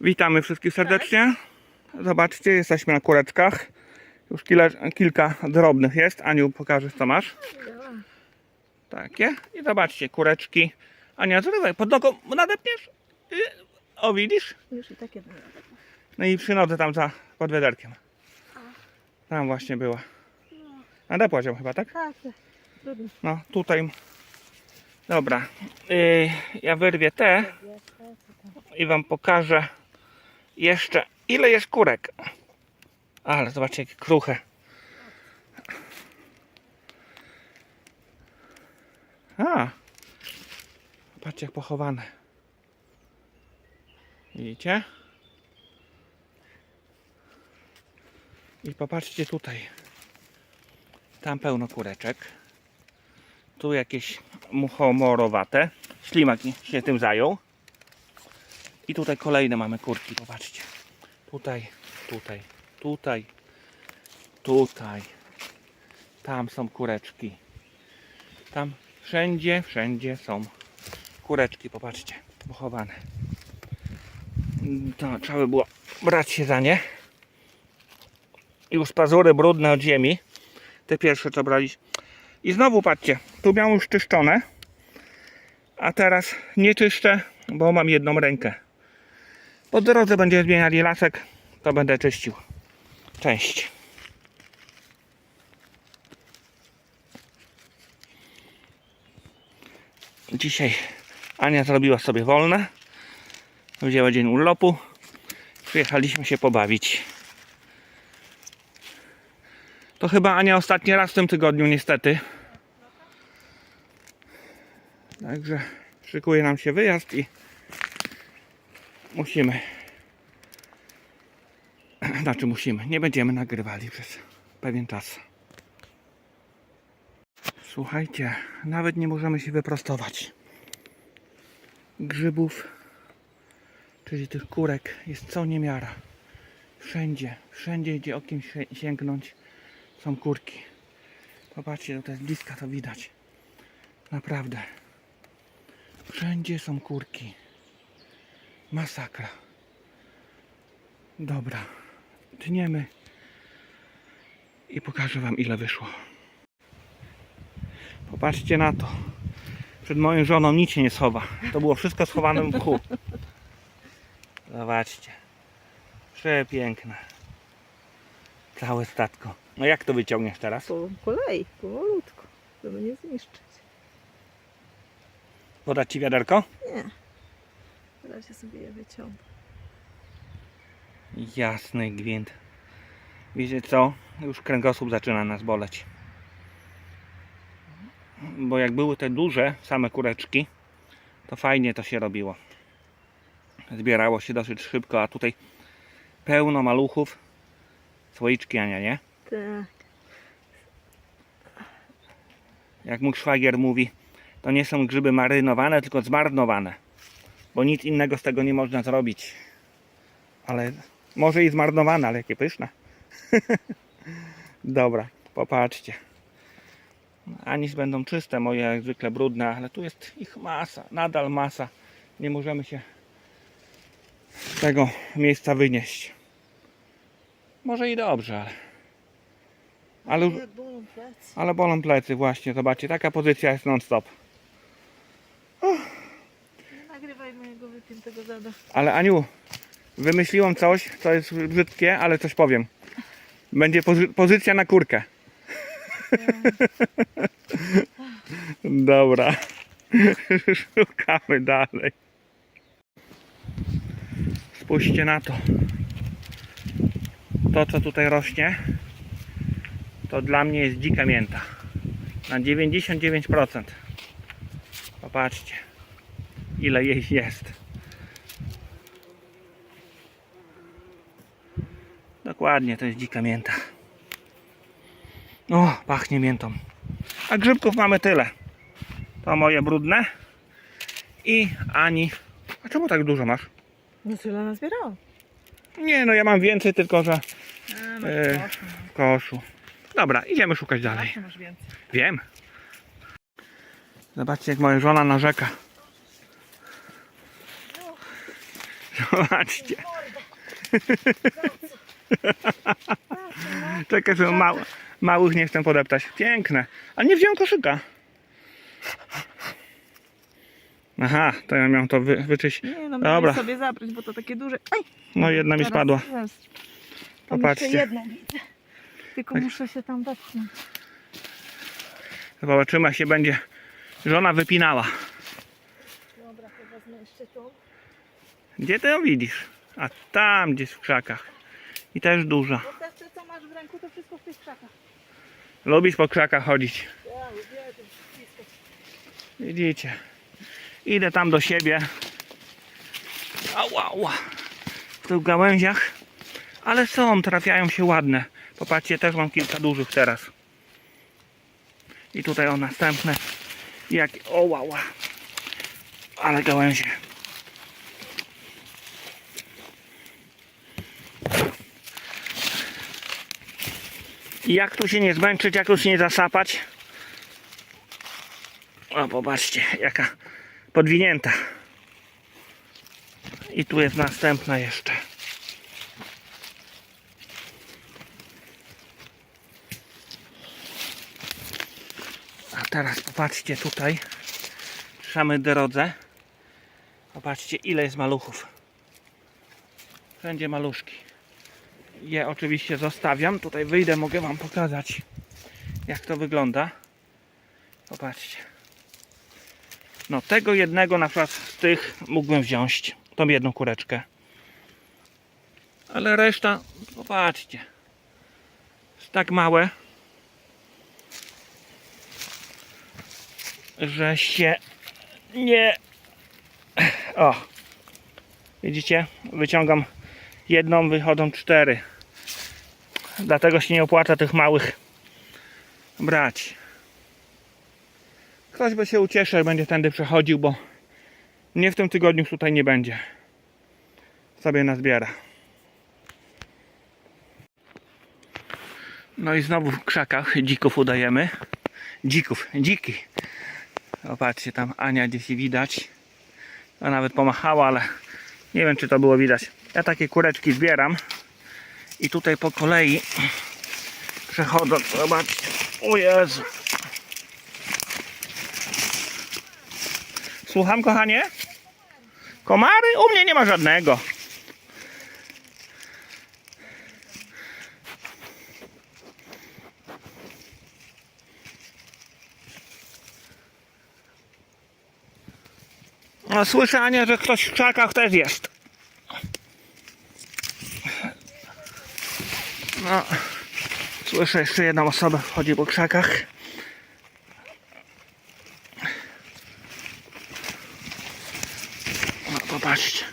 Witamy wszystkich serdecznie. Zobaczcie, jesteśmy na kureczkach. Już kile, kilka drobnych jest. Aniu, pokażesz co masz? Takie. I zobaczcie, kureczki. Ania, zrywaj, pod nogą nadepniesz? Y, O, widzisz? Już i takie były. No i przy nodze tam za, pod wiaderkiem. Tam właśnie była. Nadepłaś ją chyba, tak? Tak, tak. No, tutaj. Dobra. Y, ja wyrwię te i wam pokażę jeszcze ile jest kurek. Ale zobaczcie jakie kruche. A. Patrzcie jak pochowane. Widzicie? I popatrzcie tutaj. Tam pełno kureczek. Tu jakieś muchomorowate. Ślimak się tym zajął. I tutaj kolejne mamy kurki, popatrzcie. Tutaj, tutaj, tutaj, tutaj. Tam są kureczki. Tam wszędzie, wszędzie są kureczki, popatrzcie, pochowane. To trzeba by było brać się za nie. Już pazury brudne od ziemi. Te pierwsze co braliśmy. I znowu patrzcie, tu miałem już czyszczone, a teraz nie czyszczę, bo mam jedną rękę. Po drodze będziemy zmieniali lasek, to będę czyścił. Cześć. Dzisiaj Ania zrobiła sobie wolne. Wzięła dzień urlopu. Przyjechaliśmy się pobawić. To chyba Ania ostatni raz w tym tygodniu niestety. Także szykuje nam się wyjazd i musimy. Znaczy musimy. Nie będziemy nagrywali przez pewien czas. Słuchajcie, nawet nie możemy się wyprostować. Grzybów, czyli tych kurek jest co niemiara. Wszędzie, wszędzie gdzie okiem sięgnąć są kurki. Popatrzcie, tutaj z bliska to widać. Naprawdę. Wszędzie są kurki. Masakra. Dobra. Tniemy i pokażę wam ile wyszło. Popatrzcie na to. Przed moją żoną nic się nie schowa. To było wszystko schowane w mchu. Zobaczcie. Przepiękne. Całe statko. No jak to wyciągniesz teraz? Po kolei, powolutku, żeby nie zniszczyć. Podać ci wiaderko? Nie. Na razie sobie je wyciągnę. Jasny gwint. Wiecie co? Już kręgosłup zaczyna nas boleć. Bo jak były te duże, same kureczki, to fajnie to się robiło. Zbierało się dosyć szybko, a tutaj pełno maluchów. Słoiczki, Ania, nie? Tak. Jak mój szwagier mówi, to nie są grzyby marynowane, tylko zmarnowane. Bo nic innego z tego nie można zrobić. Ale może i zmarnowane, ale jakie pyszne. Dobra, popatrzcie. Anis będą czyste, moje jak zwykle brudne, ale tu jest ich masa, nadal masa. Nie możemy się z tego miejsca wynieść. Może i dobrze, ale. Ale, ale bolą plecy, właśnie, zobaczcie, taka pozycja jest non-stop. Wypiętego zada. Ale Aniu, wymyśliłam coś, co jest brzydkie, ale coś powiem. Będzie pozy- pozycja na kurkę. Dobra. Szukamy dalej. Spójrzcie na to. To, co tutaj rośnie, to dla mnie jest dzika mięta. Na 99%. Popatrzcie, ile jej jest. Dokładnie, to jest dzika mięta. O, pachnie miętą. A grzybków mamy tyle. To moje brudne. I Ani. A czemu tak dużo masz? No tyle nazbierałam. Nie, no ja mam więcej, tylko że A, no E. proszę. w koszu. Dobra, idziemy szukać dalej. Masz więcej. Wiem. Zobaczcie, jak moja żona narzeka. Zobaczcie. Czekaj, że mał, małych nie chcę podeptać. Piękne. A nie wziąłem koszyka. Aha, to ja miałem to wy, wyczyść. Nie no, Dobra. sobie zabrać, bo to takie duże. Aj, No jedna mi spadła. Tam Popatrzcie. jeszcze jedną widzę. Tylko muszę się tam wepchnąć. Zobaczymy, jak się będzie żona wypinała. Dobra, to wezmę jeszcze tą. Gdzie ty ją widzisz? A tam gdzieś w krzakach. I też duża. Bo te, te co masz w ręku, to wszystko w tych krzakach. Lubisz po krzakach chodzić. Ja uwielbiam blisko. Widzicie. Idę tam do siebie. Ała, ała. W tych gałęziach. Ale są, trafiają się ładne. Popatrzcie, też mam kilka dużych teraz. I tutaj o następne. Jak... O, ła. Ale gałęzie. Jak tu się nie zmęczyć, jak tu się nie zasapać, o, popatrzcie, jaka podwinięta. I tu jest następna jeszcze. A teraz popatrzcie tutaj. przy samej drodze. Popatrzcie ile jest maluchów. Wszędzie maluszki. Je oczywiście zostawiam. Tutaj wyjdę, mogę wam pokazać jak to wygląda. Popatrzcie. No tego jednego na przykład z tych mógłbym wziąć. Tą jedną kureczkę. Ale reszta, popatrzcie. Jest tak małe, że się nie... O! Widzicie? Wyciągam jedną, wychodzą cztery. Dlatego się nie opłaca tych małych brać. Ktoś by się ucieszył, jak będzie tędy przechodził, bo nie w tym tygodniu tutaj nie będzie. Sobie nazbiera. No i znowu w krzakach dzików udajemy. Dzików, dziki. Zobaczcie, tam Ania gdzieś widać. A nawet pomachała, ale nie wiem, czy to było widać. Ja takie kureczki zbieram. I tutaj po kolei przechodząc, zobaczcie. O Jezu. Słucham, kochanie? Komary? U mnie nie ma żadnego. No, słyszę, Ania, że ktoś w krzakach też jest. No, słyszę jeszcze jedną osobę wchodzi po krzakach. No, popatrzcie.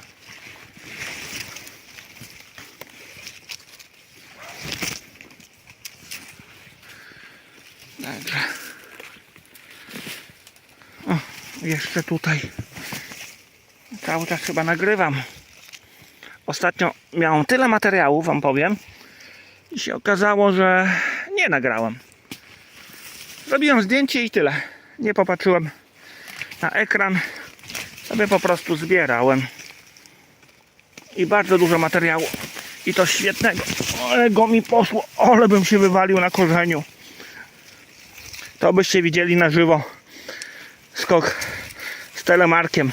Także. O, jeszcze tutaj. Cały czas chyba nagrywam. Ostatnio miałem tyle materiału, wam powiem. I się okazało, że nie nagrałem. Zrobiłem zdjęcie i tyle. Nie popatrzyłem na ekran sobie po prostu zbierałem. I bardzo dużo materiału. I to świetnego. Ale go mi poszło. Ale bym się wywalił na korzeniu. To byście widzieli na żywo skok z telemarkiem.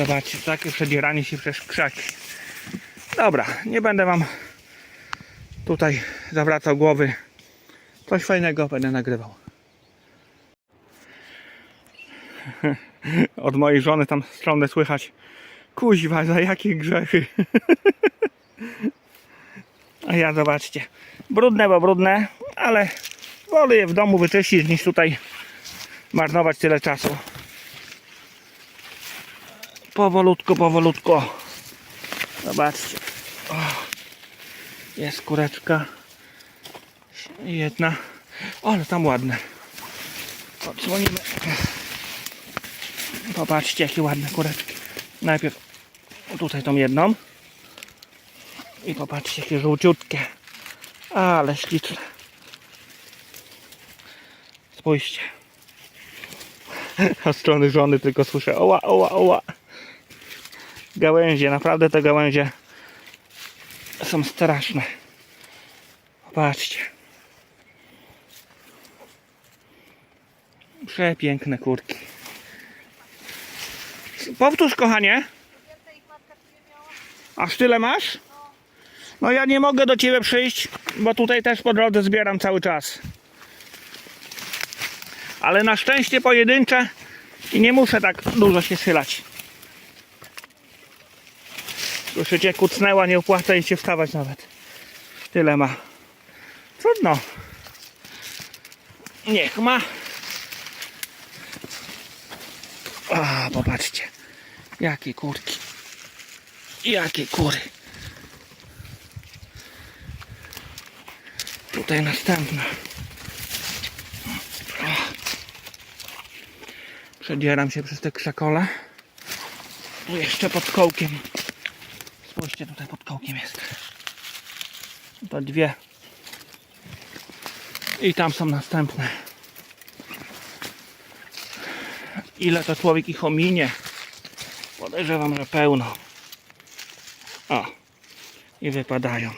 Zobaczcie, takie przedzieranie się przez krzaki. Dobra, nie będę wam tutaj zawracał głowy. Coś fajnego będę nagrywał. Od mojej żony tam stronę słychać. Kuźwa, za jakie grzechy. A ja zobaczcie. Brudne, bo brudne, ale wolę je w domu wyczyścić niż tutaj marnować tyle czasu. Powolutku, powolutku. Zobaczcie. O, jest kureczka. Jedna. O, ale tam ładne. Odsłonimy. Popatrzcie, jakie ładne kureczki. Najpierw tutaj tą jedną. I popatrzcie, jakie żółciutkie. Ale śliczne. Spójrzcie. Od strony żony tylko słyszę oła, oła, oła. Gałęzie, naprawdę te gałęzie są straszne. Popatrzcie. Przepiękne kurki. Powtórz, kochanie. Aż tyle masz? No ja nie mogę do ciebie przyjść, bo tutaj też po drodze zbieram cały czas. Ale na szczęście pojedyncze i nie muszę tak dużo się schylać. Słyszycie, kucnęła, nie opłaca jej się wstawać nawet. Tyle ma. Trudno. Niech ma. A, popatrzcie. Jakie kurki. Jakie kury. Tutaj następna. Przedzieram się przez te krzakole. Jeszcze pod kołkiem. Spójrzcie, tutaj pod kołkiem jest. To dwie. I tam są następne. Ile to człowiek ich ominie? Podejrzewam, że pełno. O. I wypadają.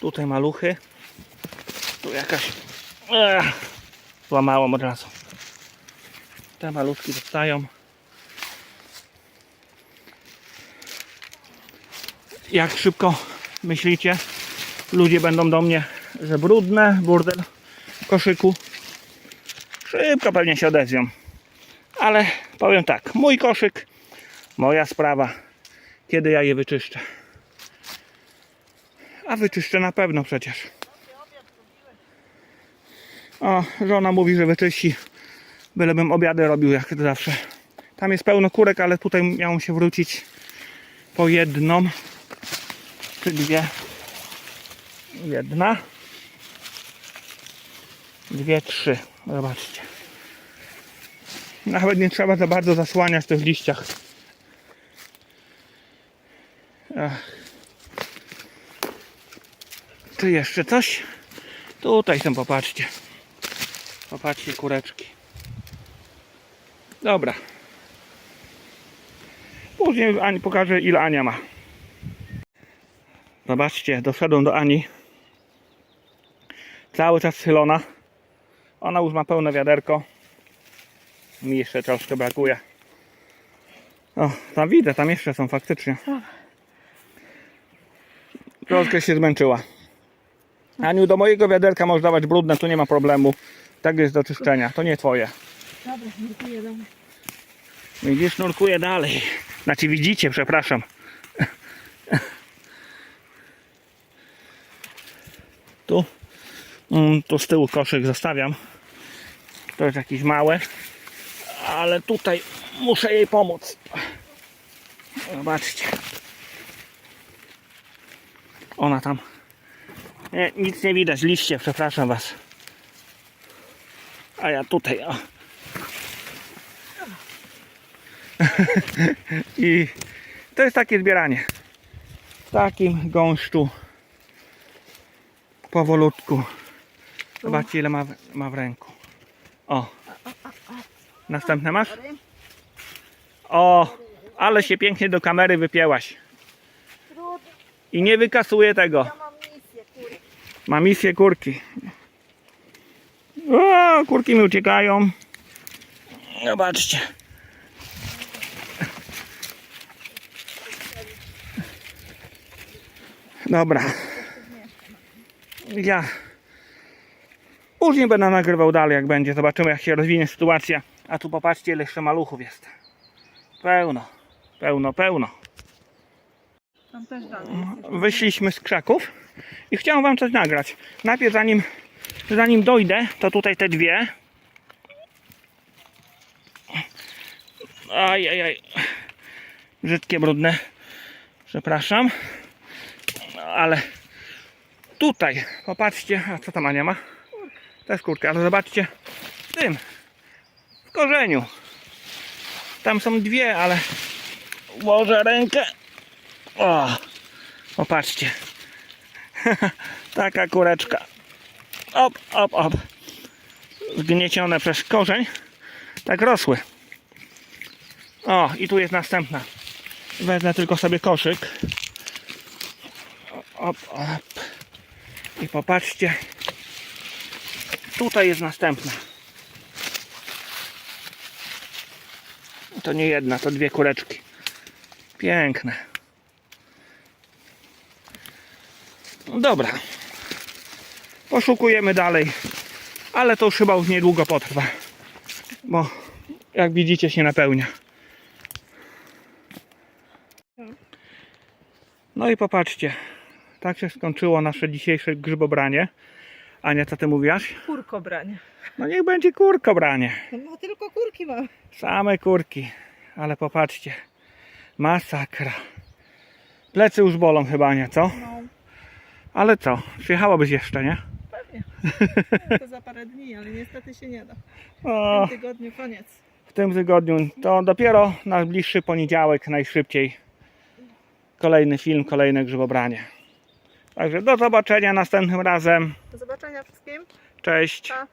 Tutaj maluchy. Tu jakaś. Ech, złamałam od razu. Te malutki dostają. Jak szybko myślicie, ludzie będą do mnie, że brudne, burdel w koszyku? Szybko pewnie się odezwią. Ale powiem tak, mój koszyk, moja sprawa, kiedy ja je wyczyszczę. A wyczyszczę na pewno przecież. O, żona mówi, że wyczyści. Bylebym obiady robił jak zawsze. Tam jest pełno kurek, ale tutaj miało się wrócić po jedną czy dwie. Jedna. Dwie, trzy. Zobaczcie. Nawet nie trzeba za bardzo zasłaniać w liściach. Ach. Tu jeszcze coś? Tutaj są, popatrzcie. Popatrzcie, kureczki. Dobra. Później Ani pokażę, ile Ania ma. Zobaczcie, doszedłem do Ani. Cały czas schylona. Ona już ma pełne wiaderko. Mi jeszcze troszkę brakuje. O, tam widzę, tam jeszcze są faktycznie. Troszkę się zmęczyła. Aniu, do mojego wiaderka możesz dawać brudne, tu nie ma problemu. Tak jest do czyszczenia, to nie twoje. Dobra, dziękuję. Dam. Widzisz, nurkuje dalej. Znaczy widzicie, przepraszam. Tu, mm, tu z tyłu koszyk zostawiam. To jest jakieś małe, ale tutaj muszę jej pomóc. Zobaczcie. Ona tam. Nie, nic nie widać, liście, przepraszam was. A ja tutaj, o. I to jest takie zbieranie. W takim gąszczu. Powolutku. Zobaczcie ile ma, w- ma w ręku. O. Następne masz? O, ale się pięknie do kamery wypięłaś. I nie wykasuje tego. Ma misję kurki. O, kurki mi uciekają. Zobaczcie. Dobra. Ja później będę nagrywał dalej, jak będzie. Zobaczymy, jak się rozwinie sytuacja. A tu popatrzcie, ile jeszcze maluchów jest. Pełno, pełno, pełno. Tam też dalej. wyszliśmy z krzaków i chciałem wam coś nagrać. Najpierw zanim, zanim dojdę, to tutaj te dwie. Aj, aj, aj. Brzydkie, brudne. Przepraszam. Ale tutaj, popatrzcie, a co tam Ania ma? Też kurka, ale zobaczcie, w tym, w korzeniu. Tam są dwie, ale ułożę rękę. O, Popatrzcie. Taka kureczka. Op, op, op. Zgniecione przez korzeń. Tak rosły. O, i tu jest następna. Wezmę tylko sobie koszyk. Op, op. I popatrzcie. Tutaj jest następna. To nie jedna, to dwie kureczki. Piękne. No dobra. Poszukujemy dalej. Ale to już chyba już niedługo potrwa. Bo jak widzicie się napełnia. No i popatrzcie. Tak się skończyło nasze dzisiejsze grzybobranie. Ania, co ty mówiłaś? Kurko branie. No niech będzie kurkobranie. No tylko kurki mam. Same kurki. Ale popatrzcie. Masakra. Plecy już bolą chyba, nie co? No, Ale co? Przyjechałabyś jeszcze, nie? pewnie. To za parę dni, ale niestety się nie da. O, W tym tygodniu koniec. w tym tygodniu to dopiero na bliższy poniedziałek najszybciej. Kolejny film, kolejne grzybobranie. Także do zobaczenia następnym razem. Do zobaczenia wszystkim. Cześć. Pa.